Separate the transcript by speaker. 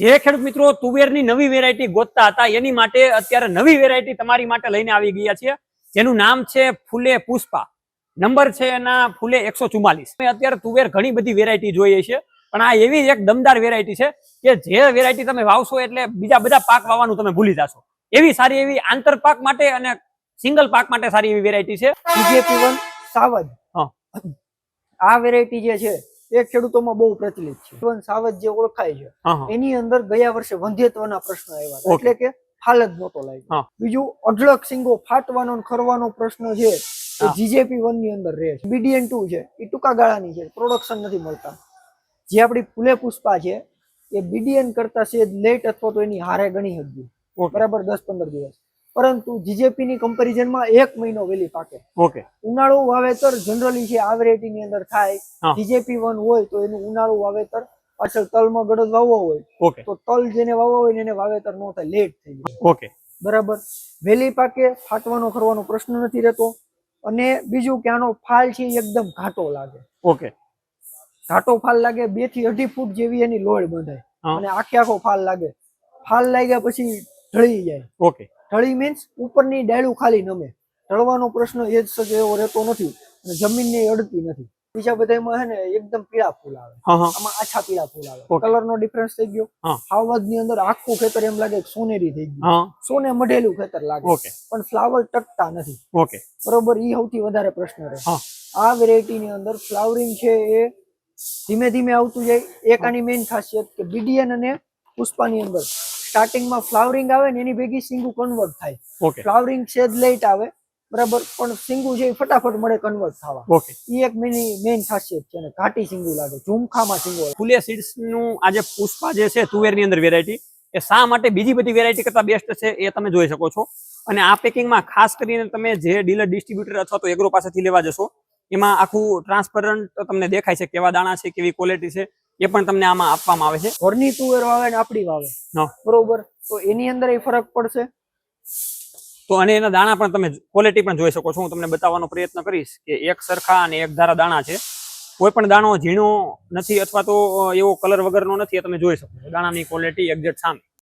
Speaker 1: જે ખેડૂત મિત્રો તુવેરની નવી વેરાયટી ગોતતા હતા એની માટે અત્યારે નવી વેરાયટી તમારી માટે લઈને આવી ગયા છે જેનું નામ છે ફૂલે પુષ્પા. નંબર છે એના ફૂલે એકસો ચુમ્માલીસ. અત્યારે તુવેર ઘણી બધી વેરાયટી જોઈએ છે પણ આ એવી એક દમદાર વેરાયટી છે કે જે વેરાયટી તમે વાવશો એટલે બીજા બધા પાક વાવવાનું તમે ભૂલી જશો. એવી સારી એવી આંતર પાક માટે અને સિંગલ પાક માટે સારી એવી વેરાયટી છે.
Speaker 2: બીજેપી વન સાવજ
Speaker 1: હા.
Speaker 2: આ વેરાયટી જે છે એ ખેડૂતોમાં બહુ પ્રચલિત છે. જીવન સાવજ જે ઓળખાય છે. એની અંદર ગયા વર્ષે વંધ્યત્વના પ્રશ્નો આવ્યા એટલે કે હાલત નહોતો લાગ્યો. બીજું અઢળક સિંગો ફાટવાનો ખરવાનો પ્રશ્ન છે જીજેપી વનની અંદર રહે છે. બીડીએન ટુ છે એ ટૂંકા ગાળાની છે પ્રોડક્શન નથી મળતા. જે આપણી ફૂલે પુષ્પા છે એ બીડીએન કરતા સેજ લેટ અથવા તો એની હારે ગણી
Speaker 1: હતી
Speaker 2: બરાબર દસ પંદર દિવસ. પરંતુ જીજેપી ની કમ્પેરિઝનમાં એક મહિનો વહેલી પાકે.
Speaker 1: ઓકે.
Speaker 2: ઉનાળુ વાવેતર જનરલી છે આ વેરાયટી ની અંદર થાય જીજેપી વન હોય તો એનું ઉનાળુ વાવેતર પાછળ તલમાં ગડદ વાવવો હોય તો તલ જેને વાવવા હોય એને વાવેતર ન થાય લેટ થઈ જાય.
Speaker 1: ઓકે.
Speaker 2: બરાબર? વહેલી પાકે ફાટવાનો ખરવાનો પ્રશ્ન નથી રહેતો અને બીજું કે આનો ફાલ છે એકદમ ઘાટો લાગે.
Speaker 1: ઓકે.
Speaker 2: ઘાટો ફાલ લાગે બેથી અઢી ફૂટ જેવી એની લોડ બંધાય અને આખે આખો ફાલ લાગે. ફાલ લાગ્યા પછી ઢળી જાય.
Speaker 1: ઓકે.
Speaker 2: ઢળી મીન્સ ઉપરની ડાળું ખાલી નમે. ઢળવાનો પ્રશ્ન એ જ સજો એવો રહેતો નથી અને જમીનને અડતી નથી. બીજા બધામાં હે ને એકદમ પીળા ફૂલ આવે. આમાં આછા પીળા ફૂલ આવે. કલર નો ડિફરન્સ થઈ ગયો. હાવજની અંદર આખું ખેતર એમ લાગે સોનેરી થઈ ગયું. સોને મઢેલું ખેતર લાગે. પણ ફ્લાવર ટકતા નથી.
Speaker 1: ઓકે.
Speaker 2: બરોબર? ઈ સૌથી વધારે પ્રશ્ન રહે. આ વેરાયટી ની અંદર ફ્લાવરિંગ છે એ ધીમે ધીમે આવતું જાય. એક આની મેઇન ખાસિયત કે બીડીએન અને પુષ્પાની અંદર. સ્ટાર્ટિંગમાં ફ્લાવરિંગ આવે ને એની ભેગી સિંગુ કન્વર્ટ થાય. ફ્લાવરિંગ છે જ લેટ આવે બરાબર? પણ સિંગુ છે એ ફટાફટ મળે કન્વર્ટ થવા.
Speaker 1: ઓકે
Speaker 2: ઈ એક મેની મેઇન ખાસિયત છે અને ઘાટી સિંગુ લાગે ઝુમખામાં સિંગુ.
Speaker 1: ફૂલે સીડ્સનું આ જે પુષ્પા જે છે તુવેરની અંદર વેરાયટી એ શા માટે બીજી બધી વેરાયટી કરતા બેસ્ટ છે એ તમે જોઈ શકો છો. અને આ પેકિંગમાં ખાસ કરીને તમે જે ડીલર ડિસ્ટ્રીબ્યુટર અથવા તો એગ્રો પાસેથી લેવા જશો એમાં આખું ટ્રાન્સપરન્ટ તમને દેખાય છે કેવા દાણા છે કેવી ક્વોલિટી છે એ પણ તમને આમાં આપવામાં આવે છે.
Speaker 2: ઘરની તુવેર વાવે ને આપડી વાવે. બરોબર? તો એની અંદર એ ફરક પડશે?
Speaker 1: તો અને એના દાણા પણ તમે ક્વોલિટી પણ જોઈ શકો છો. હું તમને બતાવવાનો પ્રયત્ન કરીશ કે એક સરખા અને એક ધારા દાણા છે. કોઈ પણ દાણો ઝીણો નથી અથવા તો એવો કલર વગરનો નથી એ તમે જોઈ શકો છો. દાણાની ક્વોલિટી એક્ઝેક્ટ સામે.